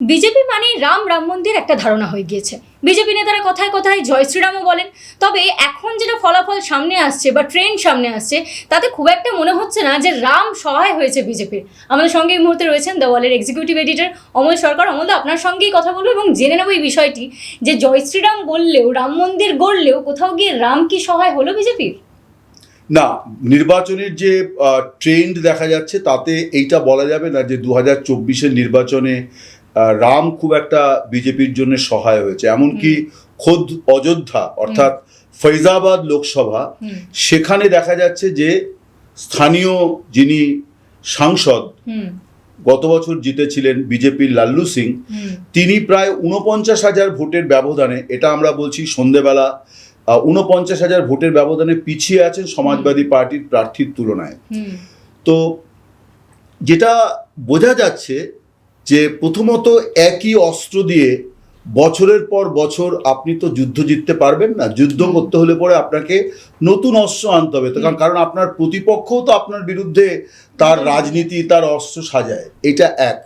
BJP মানে রাম রাম মন্দির একটা ধারণা হয়ে গিয়েছে। বিজেপি নেতারা কথায় কথায় জয় শ্রীরামও বলেন, তবে এখন যেটা ফলাফল সামনে আসছে বা ট্রেন্ড সামনে আসছে, তাতে খুব একটা মনে হচ্ছে না যে রাম সহায় হয়েছে বিজেপির। আমাদের সঙ্গে এই মুহূর্তে রয়েছেন দেওয়ালের এক্সিকিউটিভ এডিটর অমল সরকার। অমলদা আপনার সঙ্গেই কথা বলব এবং জেনে নেব এই বিষয়টি যে জয় শ্রীরাম বললেও, রাম মন্দির গড়লেও কোথাও গিয়ে রাম কি সহায় হলো বিজেপির? না, নির্বাচনের যে ট্রেন্ড দেখা যাচ্ছে, তাতে এইটা বলা যাবে না যে দু হাজার নির্বাচনে রাম খুব একটা বিজেপির জন্য সহায় হয়েছে। এমনকি খোদ অযোধ্যা অর্থাৎ ফৈজাবাদ লোকসভা সেখানে দেখা যাচ্ছে যে স্থানীয় যিনি সাংসদ গত বছর জিতেছিলেন বিজেপির লাল্লু সিং তিনি প্রায় উনপঞ্চাশ হাজার ভোটের ব্যবধানে এটা আমরা বলছি সন্ধেবেলা উনপঞ্চাশ হাজার ভোটের ব্যবধানে পিছিয়ে আছেন সমাজবাদী পার্টির প্রার্থীর তুলনায়। তো যেটা বোঝা যাচ্ছে যে প্রথমত একই অস্ত্র দিয়ে বছরের পর বছর আপনি তো যুদ্ধ জিততে পারবেন না যুদ্ধ করতে হলে পরে আপনাকে নতুন অস্ত্র আনতে হবে। তো কারণ- কারণ আপনার প্রতিপক্ষও তো আপনার বিরুদ্ধে তার রাজনীতি তার অস্ত্র সাজায়। এটা এক।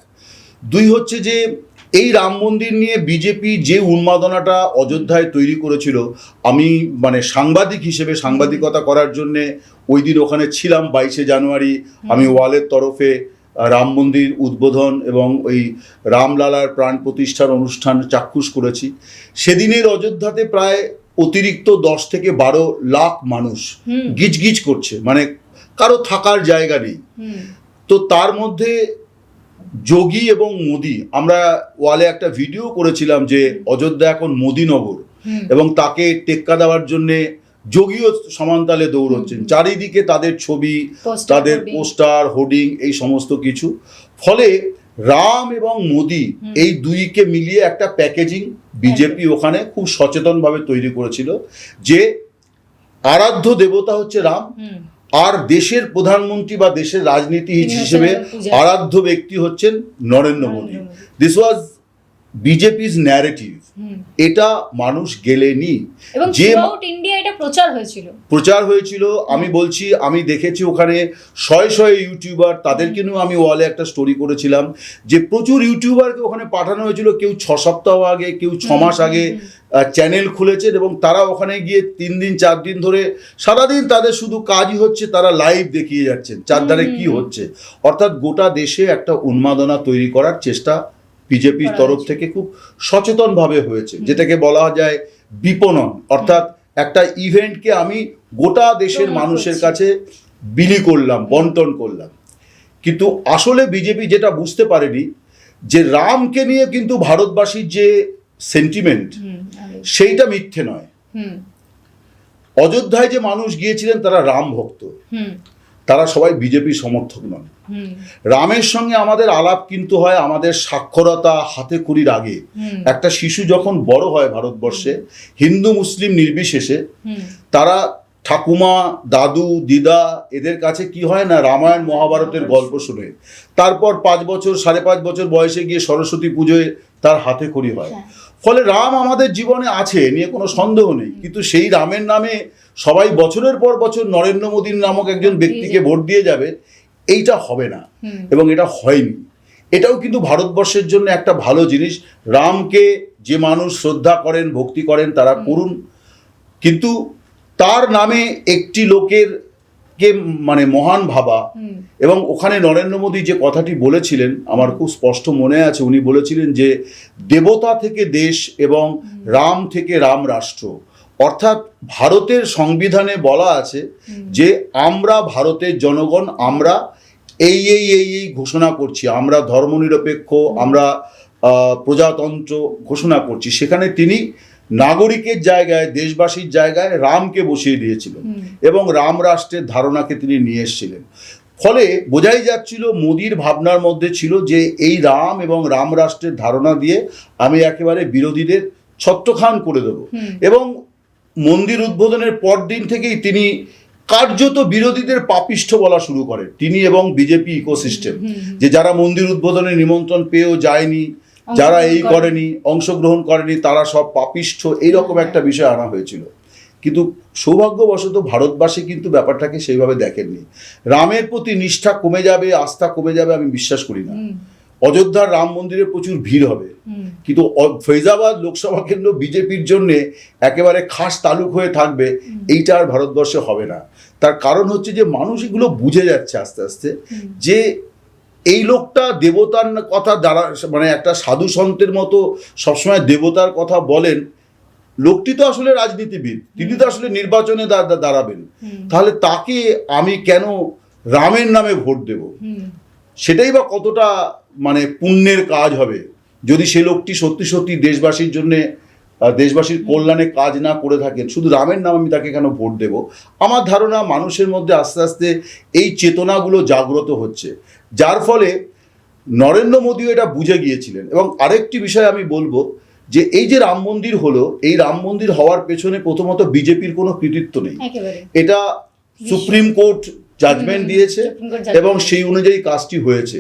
দুই হচ্ছে যে এই রাম মন্দির নিয়ে বিজেপি যে উন্মাদনাটা অযোধ্যায় তৈরি করেছিল আমি মানে সাংবাদিক হিসেবে সাংবাদিকতা করার জন্যে ওই দিন ওখানে ছিলাম বাইশে জানুয়ারি। আমি ওয়ালের তরফে রাম মন্দির উদ্বোধন এবং ওই রামলালার প্রাণ প্রতিষ্ঠার অনুষ্ঠান চাক্ষুষ করেছি। সেদিনের অযোধ্যাতে প্রায় অতিরিক্ত দশ থেকে বারো লাখ মানুষ হুম। গিজগিজ করছে। মানে কারও থাকার জায়গা নেই। তো তার মধ্যে যোগী এবং মোদি আমরা ওয়ালে একটা ভিডিও করেছিলাম যে অযোধ্যা এখন মোদিনগর এবং তাকে টেক্কা দেওয়ার জন্যে যোগীও সমানতালে দৌড়চ্ছেন। চারিদিকে তাদের ছবি তাদের পোস্টার হোর্ডিং এই সমস্ত কিছু। ফলে রাম এবং মোদি এই দুইকে মিলিয়ে একটা প্যাকেজিং বিজেপি ওখানে খুব সচেতনভাবে তৈরি করেছিল যে আরাধ্য দেবতা হচ্ছে রাম আর দেশের প্রধানমন্ত্রী বা দেশের রাজনীতি হিসেবে আরাধ্য ব্যক্তি হচ্ছেন নরেন্দ্র মোদী। দিস ওয়াজ বিজেপির ন্যারেটিভ। এটা মানুষ গেলেনি। যে ইন্ডিয়া এটা প্রচার হয়েছিল। প্রচার হয়েছিল আমি বলছি আমি দেখেছি ওখানে শয়ে শয়ে ইউটিউবার তাদেরকে নিয়েও আমি ওয়ালে একটা স্টোরি করেছিলাম যে প্রচুর ইউটিউবারকে ওখানে পাঠানো হয়েছিল কেউ ছ সপ্তাহ আগে কেউ ছ মাস আগে চ্যানেল খুলেছেন এবং তারা ওখানে গিয়ে তিন দিন চার দিন ধরে সারাদিন তাদের শুধু কাজই হচ্ছে তারা লাইভ দেখিয়ে যাচ্ছেন চারধারে কি হচ্ছে। অর্থাৎ গোটা দেশে একটা উন্মাদনা তৈরি করার চেষ্টা বিজেপির তরফ থেকে খুব সচেতনভাবে হয়েছে যেটাকে বলা যায় বিপণন। অর্থাৎ একটা ইভেন্টকে আমি গোটা দেশের মানুষের কাছে বিলি করলাম বন্টন করলাম। কিন্তু আসলে বিজেপি যেটা বুঝতে পারেনি যে রামকে নিয়ে কিন্তু ভারতবাসীর যে সেন্টিমেন্ট সেইটা মিথ্যে নয়। অযোধ্যায় যে মানুষ গিয়েছিলেন তারা রাম ভক্ত। তারা সবাই বিজেপি সমর্থক নন রামের সঙ্গে আমাদের আলাপ কিন্তু হয় আমাদের সাক্ষরতা হাতে খড়ির আগে। একটা শিশু যখন বড় হয় ভারতবর্ষে হিন্দু মুসলিম নির্বিশেষে তারা ঠাকুমা দাদু দিদা এদের কাছে কি হয় না রামায়ণ মহাভারতের গল্প শুনে। তারপর পাঁচ বছর সাড়ে পাঁচ বছর বয়সে গিয়ে সরস্বতী পুজোয় তার হাতে খড়ি হয়। হ্যাঁ। ফলে রাম আমাদের জীবনে আছে নিয়ে কোনো সন্দেহ নেই। কিন্তু সেই রামের নামে সবাই বছরের পর বছর নরেন্দ্র মোদীর নামক একজন ব্যক্তিকে ভোট দিয়ে যাবে এইটা হবে না। এবং এটা হয়নি। এটাও কিন্তু ভারতবর্ষের জন্য একটা ভালো জিনিস। রামকে যে মানুষ শ্রদ্ধা করেন ভক্তি করেন তারা করুন। কিন্তু তার নামে একটি লোকের কে মানে মহান ভাবা এবং ওখানে নরেন্দ্র মোদী যে কথাটি বলেছিলেন আমার খুব স্পষ্ট মনে আছে উনি বলেছিলেন যে দেবতা থেকে দেশ এবং রাম থেকে রাম রাষ্ট্র। অর্থাৎ ভারতের সংবিধানে বলা আছে যে আমরা ভারতের জনগণ আমরা এই এই এই এই ঘোষণা করছি আমরা ধর্মনিরপেক্ষ আমরা প্রজাতন্ত্র ঘোষণা করছি। সেখানে তিনি নাগরিকের জায়গায় দেশবাসীর জায়গায় রামকে বসিয়ে দিয়েছিলেন এবং রাম রাষ্ট্রের ধারণাকে তিনি নিয়ে এসেছিলেন। ফলে বোঝাই যাচ্ছিল মোদির ভাবনার মধ্যে ছিল যে এই রাম এবং রাম রাষ্ট্রের ধারণা দিয়ে আমি একেবারে বিরোধীদের ছত্রখান করে দেবো। এবং মন্দির উদ্বোধনের পরদিন থেকেই তিনি কার্যত বিরোধীদের পাপিষ্ঠ বলা শুরু করেন। তিনি এবং বিজেপি ইকোসিস্টেম। যে যারা মন্দির উদ্বোধনের নিমন্ত্রণ পেয়েও যায়নি যারা এই করেনি। অংশগ্রহণ করেনি তারা সব পাপিষ্ঠ। এইরকম একটা বিষয় আনা হয়েছিল। কিন্তু সৌভাগ্যবশত ভারতবাসী কিন্তু ব্যাপারটাকে সেইভাবে দেখেননি। রামের প্রতি নিষ্ঠা কমে যাবে আস্থা কমে যাবে আমি বিশ্বাস করি না। অযোধ্যার রাম মন্দিরে প্রচুর ভিড় হবে। কিন্তু ফৈজাবাদ লোকসভা কেন্দ্র বিজেপির জন্য একেবারে খাস তালুক হয়ে থাকবে এইটা আর ভারতবর্ষে হবে না। তার কারণ হচ্ছে যে মানুষ এগুলো বুঝে যাচ্ছে আস্তে আস্তে যে এই লোকটা দেবতার কথা দ্বারা মানে একটা সাধু সন্তের মতো সবসময় দেবতার কথা বলেন লোকটি তো আসলে রাজনীতিবিদ তিনি তো আসলে নির্বাচনে দাঁড়াবেন। তাহলে তাকে আমি কেন রামের নামে ভোট দেব? সেটাই বা কতটা মানে পুণ্যের কাজ হবে। যদি সে লোকটি সত্যি সত্যি দেশবাসীর জন্যে দেশবাসীর কল্যাণে কাজ না করে থাকেন শুধু রামের নাম আমি তাকে কেন ভোট দেব? আমার ধারণা মানুষের মধ্যে আস্তে আস্তে এই চেতনাগুলো জাগ্রত হচ্ছে। যার ফলে নরেন্দ্র মোদীও এটা বুঝে গিয়েছিলেন। এবং আরেকটি বিষয় আমি বলব যে এই যে রাম মন্দির হলো এই রাম মন্দির হওয়ার পেছনে প্রথমত বিজেপির কোনো কৃতিত্ব নেই। এটা সুপ্রিম কোর্ট জাজমেন্ট দিয়েছে এবং সেই অনুযায়ী কাজটি হয়েছে।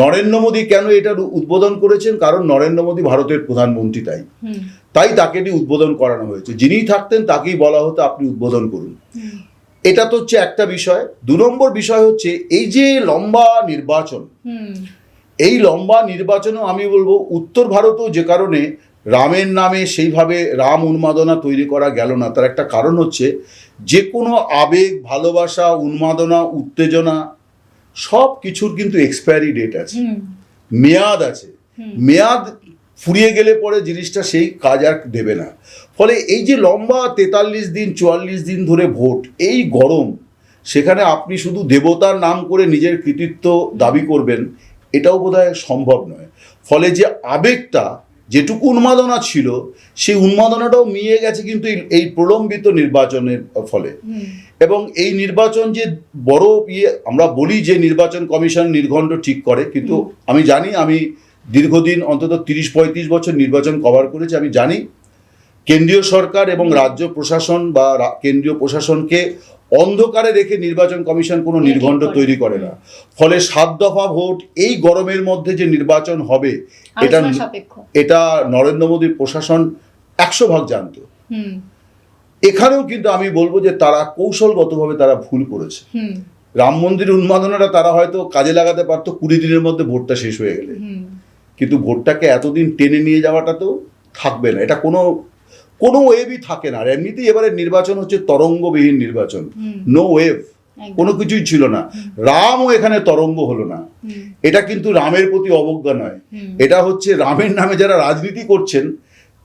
নরেন্দ্র মোদী কেন এটার উদ্বোধন করেছেন? কারণ নরেন্দ্র মোদী ভারতের প্রধানমন্ত্রী তাই। তাই তাকে এটি উদ্বোধন করানো হয়েছে। যিনিই থাকতেন তাকেই বলা হতো আপনি উদ্বোধন করুন। এটা তো হচ্ছে একটা বিষয়। দু নম্বর বিষয় হচ্ছে এই যে লম্বা নির্বাচন এই লম্বা নির্বাচনও আমি বলব উত্তর ভারতেও যে কারণে রামের নামে সেইভাবে রাম উন্মাদনা তৈরি করা গেল না। তার একটা কারণ হচ্ছে যে কোনো আবেগ ভালোবাসা উন্মাদনা উত্তেজনা সব কিছুর কিন্তু এক্সপায়ারি ডেট আছে। মেয়াদ আছে। মেয়াদ ফুরিয়ে গেলে পরে জিনিসটা সেই কাজ আর দেবে না। ফলে এই যে লম্বা তেতাল্লিশ দিন চুয়াল্লিশ দিন ধরে ভোট এই গরম সেখানে আপনি শুধু দেবতার নাম করে নিজের কৃতিত্ব দাবি করবেন এটাও বোধহয় সম্ভব নয়। ফলে যে আবেগটা যেটুকু উন্মাদনা ছিল সেই উন্মাদনাটাও মিয়ে গেছে কিন্তু এই- প্রলম্বিত নির্বাচনের ফলে। এবং এই নির্বাচন যে বড় ইয়ে আমরা বলি যে নির্বাচন কমিশন নির্ঘণ্ট ঠিক করে কিন্তু আমি জানি আমি দীর্ঘদিন অন্তত তিরিশ পঁয়ত্রিশ বছর নির্বাচন কভার করেছি আমি জানি কেন্দ্রীয় সরকার এবং রাজ্য প্রশাসন বা কেন্দ্রীয় প্রশাসনকে অন্ধকারে রেখে নির্বাচন কমিশন কোনো ঠিক নির্ঘণ্ট তৈরি করে না। ফলে সাত দফা ভোট এই গরমের মধ্যে যে নির্বাচন হবে এটা এটা নরেন্দ্র মোদীর প্রশাসন একশো ভাগ জানতো। এখানেও কিন্তু আমি বলব যে তারা কৌশলগতভাবে তারা ভুল করেছে। রাম মন্দির উন্মাদনাটা তারা হয়তো কাজে লাগাতে পারতো কুড়ি দিনের মধ্যে ভোটটা শেষ হয়ে গেলে। কিন্তু ভোটটাকে এতদিন টেনে নিয়ে যাওয়াটা তো থাকবে না। এটা কোনো কোনো ওয়েভই থাকে না। আর এমনিতেই এবারে নির্বাচন হচ্ছে তরঙ্গবিহীন নির্বাচন। নো ওয়েভ কোনো কিছুই ছিল না। রামও এখানে তরঙ্গ হলো না। এটা কিন্তু রামের প্রতি অবজ্ঞা নয়। এটা হচ্ছে রামের নামে যারা রাজনীতি করছেন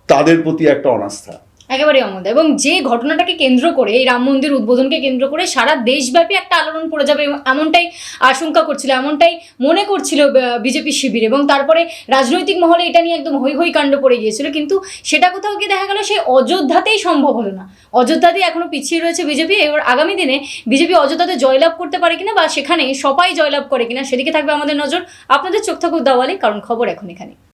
তাদের প্রতি একটা অনাস্থা। একেবারে অমত এবং যে ঘটনাটাকে কেন্দ্র করে, এই রাম মন্দির উদ্বোধনকে কেন্দ্র করে সারা দেশব্যাপী একটা আলোড়ন পড়ে যাবে এমনটাই আশঙ্কা করছিল, এমনটাই মনে করছিল বিজেপি শিবির। এবং তারপরে রাজনৈতিক মহলে এটা নিয়ে একদম হৈ হৈ কাণ্ড পড়ে গিয়েছিল। কিন্তু সেটা কোথাও গিয়ে দেখা গেল সেই অযোধ্যাতেই সম্ভব হলো না। অযোধ্যাতেই এখনও পিছিয়ে রয়েছে বিজেপি। এবার আগামী দিনে বিজেপি অযোধ্যাতে জয়লাভ করতে পারে কিনা বা সেখানে সবাই জয়লাভ করে কিনা, সেদিকে থাকবে আমাদের নজর। আপনাদের চোখ থাকুক দাওয়ালে, কারণ খবর এখন এখানে